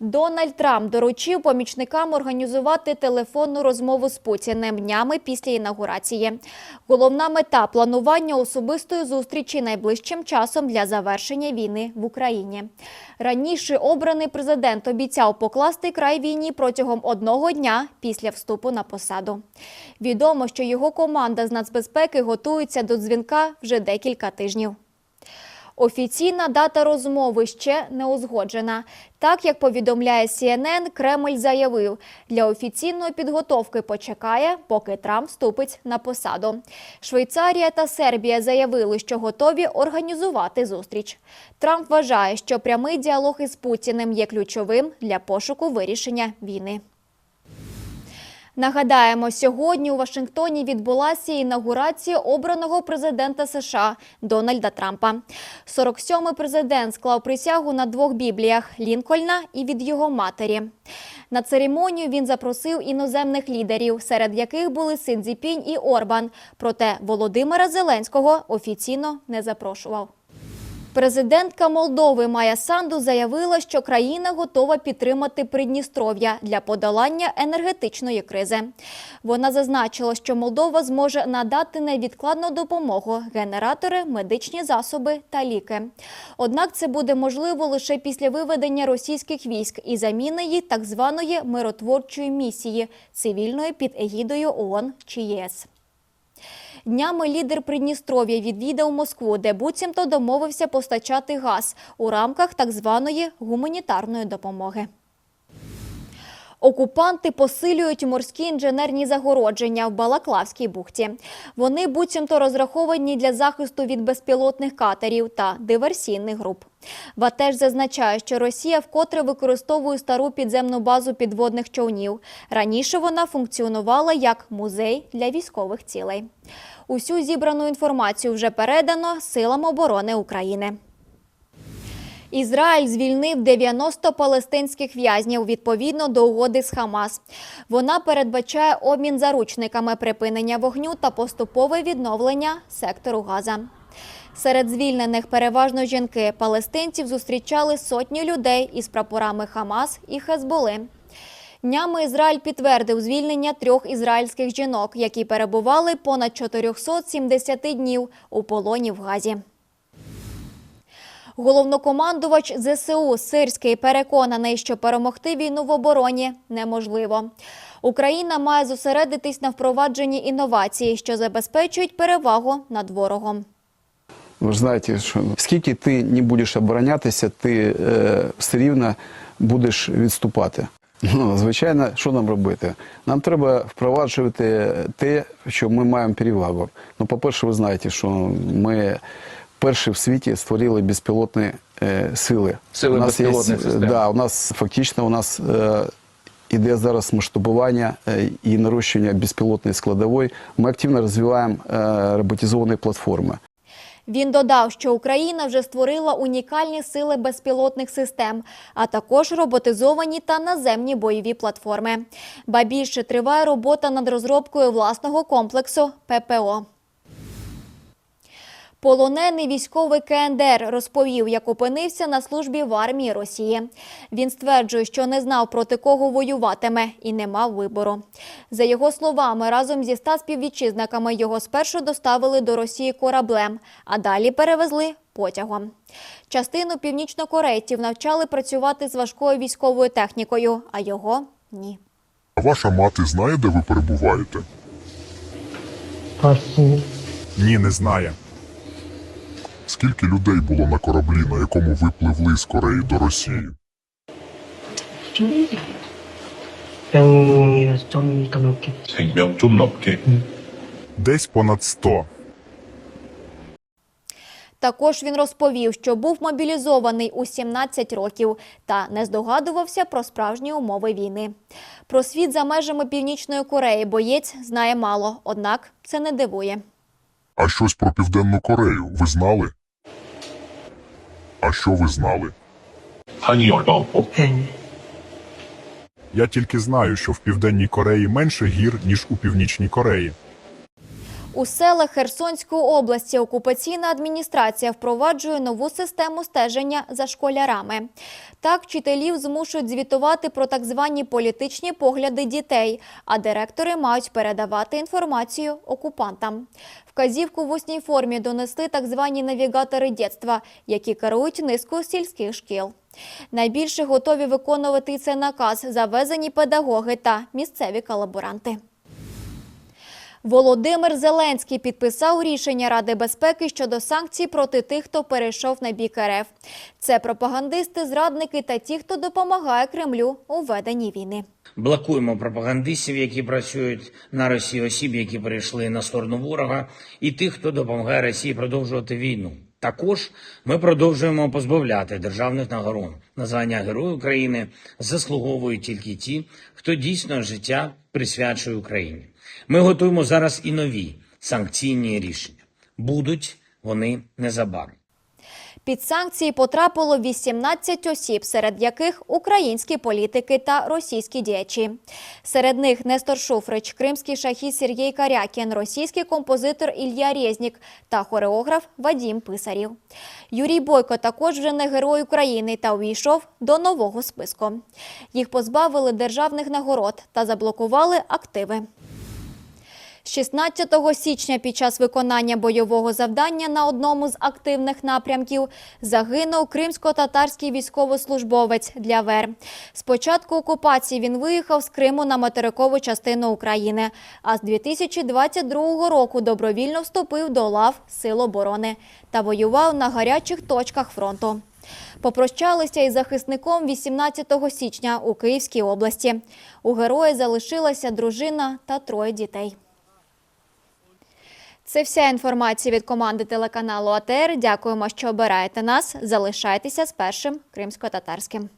Дональд Трамп доручив помічникам організувати телефонну розмову з Путіним днями після інаугурації. Головна мета планування особистої зустрічі найближчим часом для завершення війни в Україні. Раніше обраний президент обіцяв покласти край війні протягом одного дня після вступу на посаду. Відомо, що його команда з нацбезпеки готується до дзвінка вже декілька тижнів. Офіційна дата розмови ще не узгоджена. Так як повідомляє CNN, Кремль заявив, для офіційної підготовки почекає, поки Трамп вступить на посаду. Швейцарія та Сербія заявили, що готові організувати зустріч. Трамп вважає, що прямий діалог із Путіним є ключовим для пошуку вирішення війни. Нагадаємо, сьогодні у Вашингтоні відбулася інаугурація обраного президента США Дональда Трампа. 47-й президент склав присягу на двох бібліях Лінкольна і від його матері. На церемонію він запросив іноземних лідерів, серед яких були Син Цзіпінь і Орбан. Проте Володимира Зеленського офіційно не запрошував. Президентка Молдови Майя Санду заявила, що країна готова підтримати Придністров'я для подолання енергетичної кризи. Вона зазначила, що Молдова зможе надати невідкладну допомогу генератори, медичні засоби та ліки. Однак це буде можливо лише після виведення російських військ і заміни її так званої миротворчої місії цивільної під егідою ООН чи ЄС. Днями лідер Придністров'я відвідав Москву, де буцімто домовився постачати газ у рамках так званої гуманітарної допомоги. Окупанти посилюють морські інженерні загородження в Балаклавській бухті. Вони буцімто розраховані для захисту від безпілотних катерів та диверсійних груп. Ватеж зазначає, що Росія вкотре використовує стару підземну базу підводних човнів. Раніше вона функціонувала як музей для військових цілей. Усю зібрану інформацію вже передано силам оборони України. Ізраїль звільнив 90 палестинських в'язнів відповідно до угоди з Хамас. Вона передбачає обмін заручниками припинення вогню та поступове відновлення сектору Газа. Серед звільнених переважно жінки палестинців зустрічали сотні людей із прапорами Хамас і Хезболи. Днями Ізраїль підтвердив звільнення трьох ізраїльських жінок, які перебували понад 470 днів у полоні в Газі. Головнокомандувач ЗСУ Сирський переконаний, що перемогти війну в обороні неможливо. Україна має зосередитись на впровадженні інновацій, що забезпечують перевагу над ворогом. Ви ж знаєте, що скільки ти не будеш оборонятися, ти е, все рівно будеш відступати. Ну, звичайно, що нам робити? Нам треба впроваджувати те, що ми маємо перевагу. Ну, по-перше, ви знаєте, що ми перші в світі створили безпілотні е, сили. Сили у нас є, систем. Да, у нас фактично у нас е, іде зараз масштабування е, і нарощення безпілотної складової. Ми активно розвиваємо е, роботизовані платформи. Він додав, що Україна вже створила унікальні сили безпілотних систем, а також роботизовані та наземні бойові платформи. Ба більше триває робота над розробкою власного комплексу ППО. Полонений військовий КНДР розповів, як опинився на службі в армії Росії. Він стверджує, що не знав проти кого воюватиме і не мав вибору. За його словами, разом зі ста співвітчизниками його спершу доставили до Росії кораблем, а далі перевезли потягом. Частину північнокорейців навчали працювати з важкою військовою технікою, а його ні. А ваша мати знає, де ви перебуваєте? Ні, не знає. Скільки людей було на кораблі, на якому випливли з Кореї до Росії? Десь понад 100. Також він розповів, що був мобілізований у 17 років та не здогадувався про справжні умови війни. Про світ за межами північної Кореї боєць знає мало однак це не дивує. А щось про Південну Корею ви знали? А що ви знали? Я тільки знаю, що в Південній Кореї менше гір, ніж у Північній Кореї. У селах Херсонської області окупаційна адміністрація впроваджує нову систему стеження за школярами. Так, вчителів змушують звітувати про так звані політичні погляди дітей, а директори мають передавати інформацію окупантам. Вказівку в усній формі донесли так звані навігатори дєтства, які керують низкою сільських шкіл. Найбільше готові виконувати цей наказ завезені педагоги та місцеві колаборанти. Володимир Зеленський підписав рішення Ради безпеки щодо санкцій проти тих, хто перейшов на бік РФ. Це пропагандисти, зрадники та ті, хто допомагає Кремлю у веденні війни. Блокуємо пропагандистів, які працюють на Росії, осіб, які перейшли на сторону ворога, і тих, хто допомагає Росії продовжувати війну. Також ми продовжуємо позбавляти державних нагород. Названня Герой України заслуговують тільки ті, хто дійсно життя присвячує Україні. Ми готуємо зараз і нові санкційні рішення. Будуть вони незабаром. Під санкції потрапило 18 осіб, серед яких українські політики та російські діячі. Серед них Нестор Шуфрич, кримський шахіст Сергій Карякін, російський композитор Ілля Резнік та хореограф Вадім Писарів. Юрій Бойко також вже не герой України та увійшов до нового списку. Їх позбавили державних нагород та заблокували активи. 16 січня під час виконання бойового завдання на одному з активних напрямків загинув кримсько-татарський військовослужбовець для ВЕР. З початку окупації він виїхав з Криму на материкову частину України, а з 2022 року добровільно вступив до лав Сил оборони та воював на гарячих точках фронту. Попрощалися із захисником 18 січня у Київській області. У героя залишилася дружина та троє дітей. Це вся інформація від команди телеканалу АТР. Дякуємо, що обираєте нас. Залишайтеся з першим кримсько-татарським.